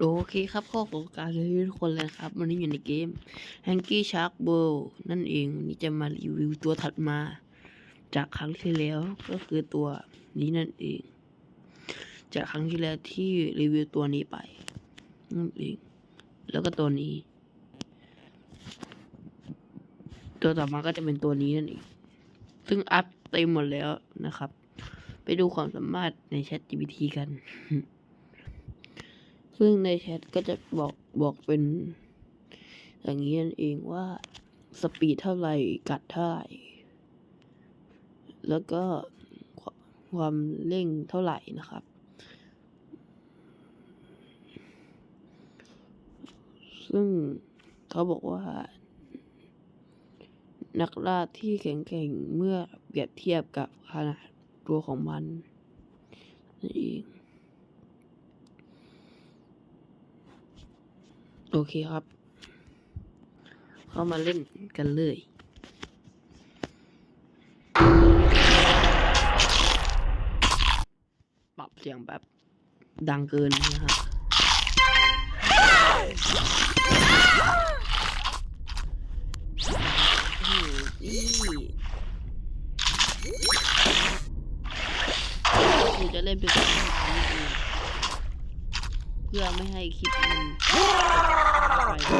โอเคครับข้อของการรีวิวทุกคนเลยนะครับวันนี้อยู่ในเกม Hanky Shark World นั่นเองวันนี้จะมารีวิวตัวถัดมา จากครั้งที่แล้วก็คือตัวนี้นั่นเอง จากครั้งที่แล้วที่รีวิวตัวนี้ไปนั่นเองแล้วก็ตัวนี้ ตัวต่อมาก็จะเป็นตัวนี้นั่นเอง ซึ่งอัพเต็มหมดแล้วนะครับ ไปดูความสามารถใน Chat GPT กัน ซึ่งในแชทก็จะบอกบอกเป็น อย่างนี้นั่นเองว่าสปีดเท่าไหร่กัดเท่าไหร่ แล้วก็ควความเร่งเท่าไหร่นะครับ ซึ่งเขาบอกว่า นักล่าที่แข็งแกร่งเมื่อเปรียบเทียบกับขนาดตัวของมันนั่นเอง โอเคครับ เข้ามาเล่นกันเลยปรับเสียงแบบดังเกินนะฮะอืมจะเล่นเป็นแบบนี้เองเพื่อไม่ให้คลิปมัน Oh, my God.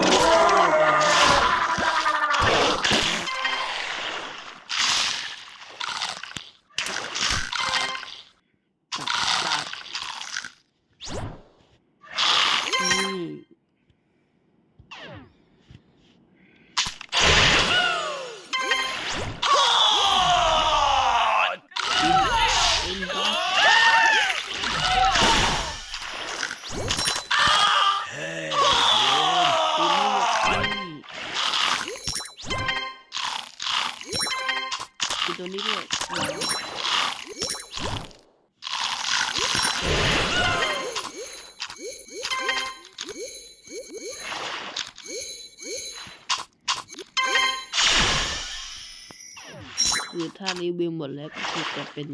คือถ้ารีวิวหมดแล้วก็คือจะเป็น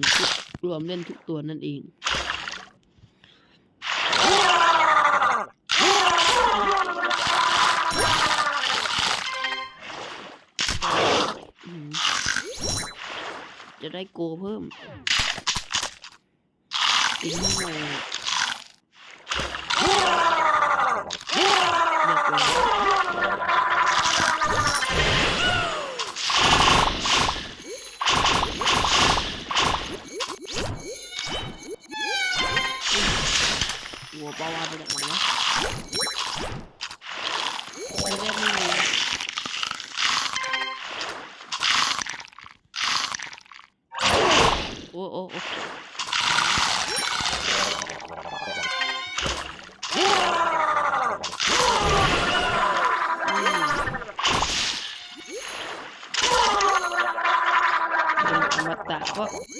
รวมเล่นทุกตัวนั่นเองจะได้โกเพิ่มอีกหน่อย โอ้โอ้โอ้อืม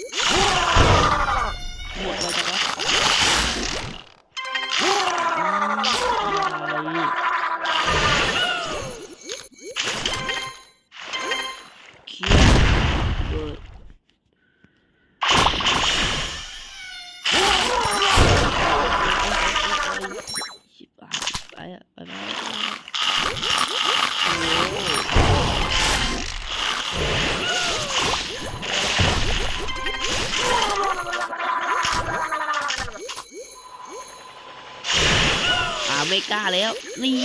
กล้าแล้ว นี่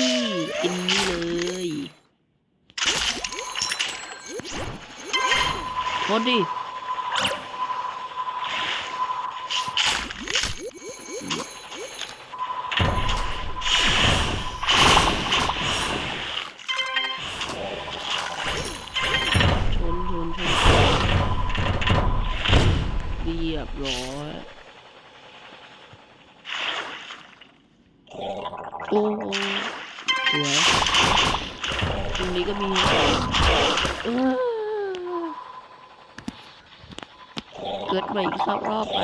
กินนี่เลยโคตรดิชนชนชนเรียบร้อย โอ้โหสวยตรงนี้ก็มีเกิดใหม่อีกรอบไป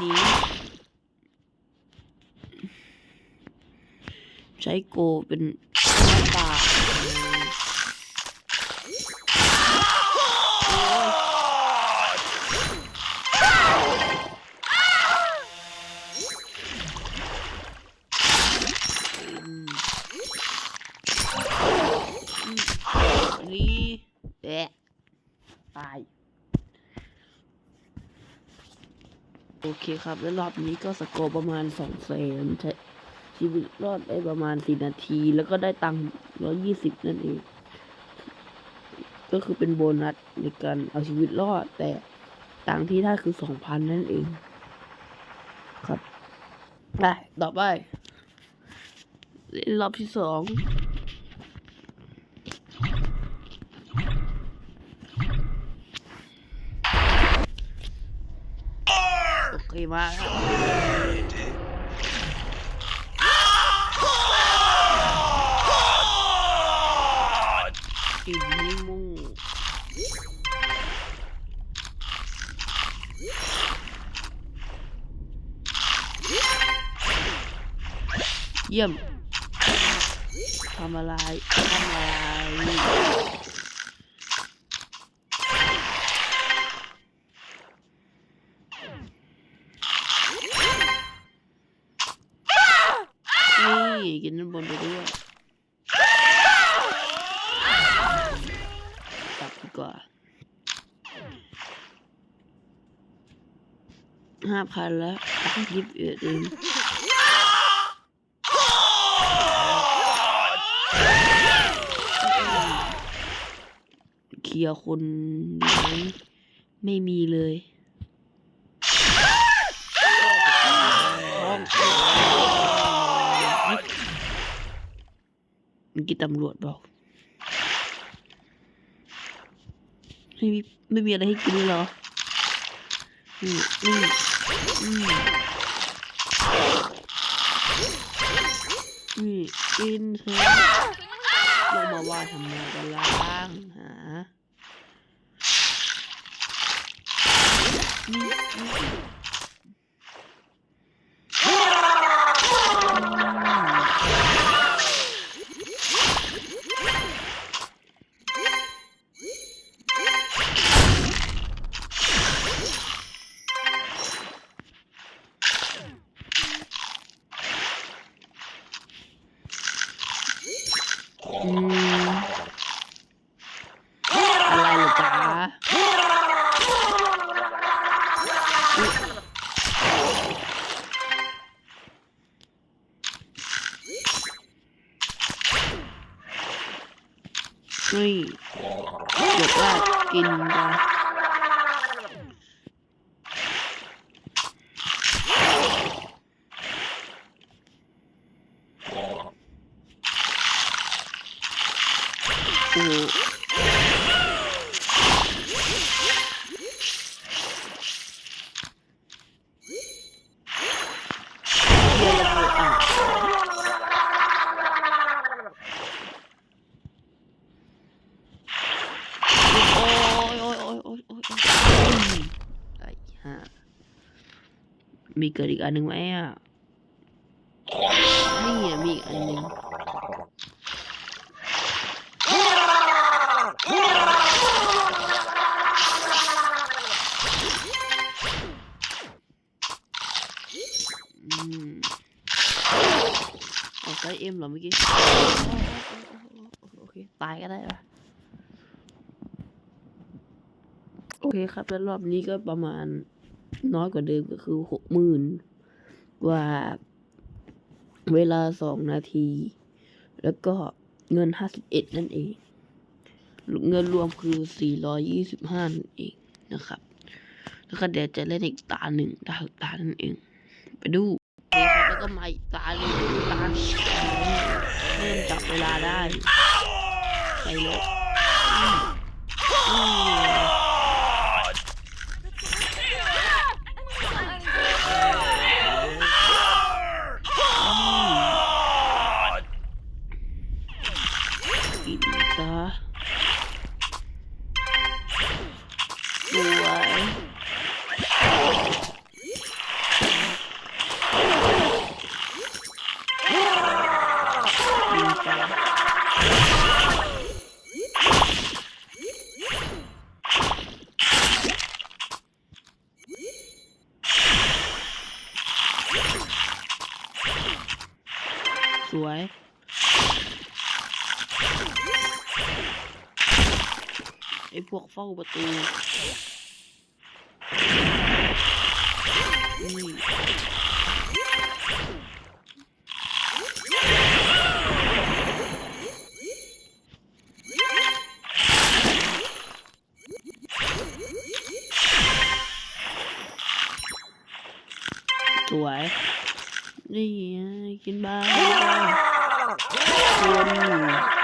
นี ใช้โกเป็นป่าลีแอะตาย โอเคครับ แล้วรอบนี้ก็สกอร์ประมาณสองแสนใช้ ชีวิตรอดได้ประมาณสี่นาที แล้วก็ได้ตังค์ร้อยี่สิบนั่นเอง ก็คือเป็นโบนัสในการเอาชีวิตรอด แต่ตังค์ที่ได้คือสองพันนั่นเอง ครับได้ต่อไปเล่นรอบที่สองโอเคมา เยี่ยมทำอะไรทำอะไร นี่กินน้ำบนไปด้วยกลับดีกว่าห้า พันแล้วยิบเอ็ดเองเคลียร์คนดีไมไม่มีเลยท้องมีกี่ตำรวจบอกไม่มีไม่มีอะไรให้กินเลยเหรอ อืมอืม นี่กินเถอะลงมาว่าทำไมกันล่างหานี่มอืมอืมอะไรเหรอจ๊ะ นี่บอกว่ากินจ้โอ้โหเดี๋ยวระเบิดอะโอ้ยโอ้ยโอ้ยโอ้ยโอ้ยโอ้ยอืมไอ้ห่า มีเกิดอีกอันหนึ่งไหมอะนี่อะมีอีกอันหนึ่งอืมออกไซส์เอ็มเหรอเมื่อกี้ โอเค ตายก็ได้ปะโอเคครับแล้วรอบนี้ก็ประมาณ น้อยกว่าเดิมก็คือหกหมื่นกว่าเวลาสองนาที แล้วก็เงินห้าสิบเอ็ดนั่นเอง เงินรวมคือสี่ร้อยยี่สิบห้านั่นเองนะครับแล้วก็เดี๋ยวจะเล่นอีกตาหนึ่งตาสุดตานั่นเอง ไปดูแล้วก็มาอีกตาหนึ่งตาเริ่มจับเวลาได้ไปเลย สวย สวย ไอ้พวกเฝ้าประตูนี่สวยนี่ไงกินบ้างคนเ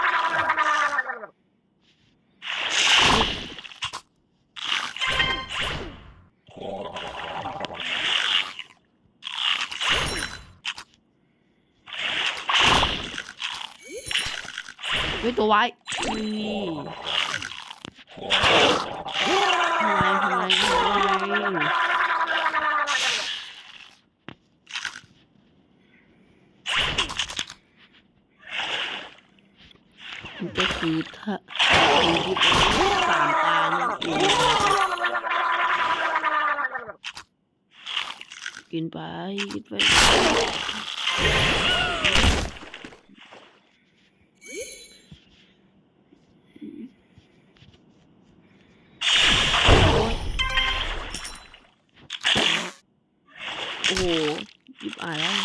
ฮ้ยตัวไว้นี่ทำไมทำไมทำไมมันก็คือถ้าคือที่เป็นสามตาเนั่นเองกินไปกินไป โอ้โหยิบอายแล้ว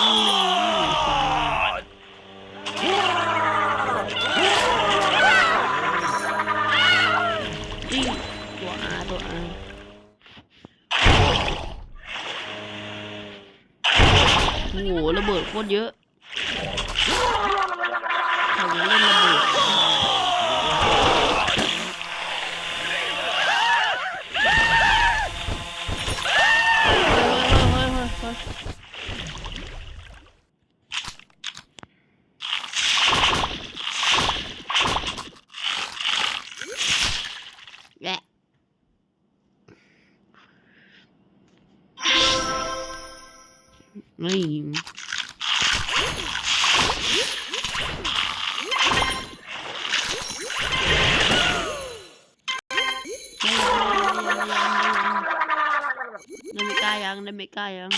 อืมตายนี่ตัวอาตัวอาโอ้โหระเบิดโคตรเยอะใครจะเล่นระเบิด เฮ้ยเฮ้ยเฮ้ยเฮ้ยแหละ นี่ยังไม่กล้ายังยังไม่กล้ายัง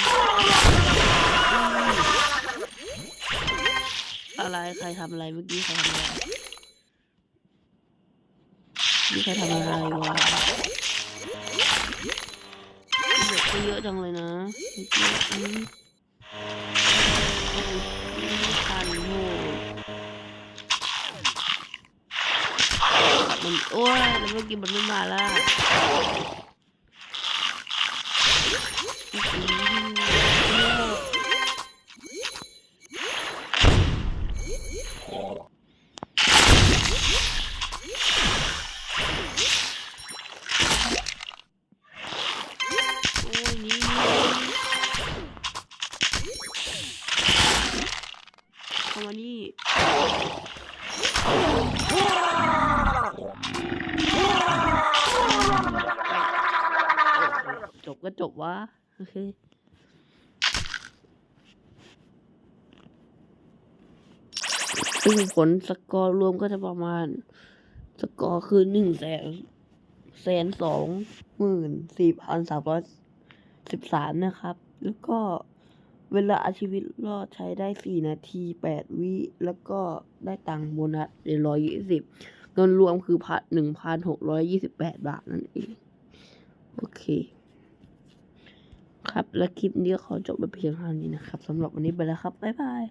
อะไรใครทำอะไรเมื่อกี้ใครทำอะไรนี่ใครทำอะไรวะเยอะจังเลยนะเมื่อกี้ มันโหมันโอ้ยแล้วเมื่อกี้มันไม่มาแล้ว วะ โอเค ซึ่งผลสกอร์รวมก็จะประมาณ สกอร์คือหนึ่งแสนแสนสองหมื่นสี่พันสามร้อยสิบสามนะครับ แล้วก็เวลาอาชีวิตรอดใช้ได้สี่นาทีแปดวิ แล้วก็ได้ตังค์โบนัสในร้อยยี่สิบเงินรวมคือพันหนึ่งพันหกร้อยยี่สิบแปดบาทนั่นเอง โอเค ครับ และคลิปนี้ก็ขอจบไปเพียงเท่านี้นะครับสำหรับวันนี้ไปแล้วครับ บ๊ายบาย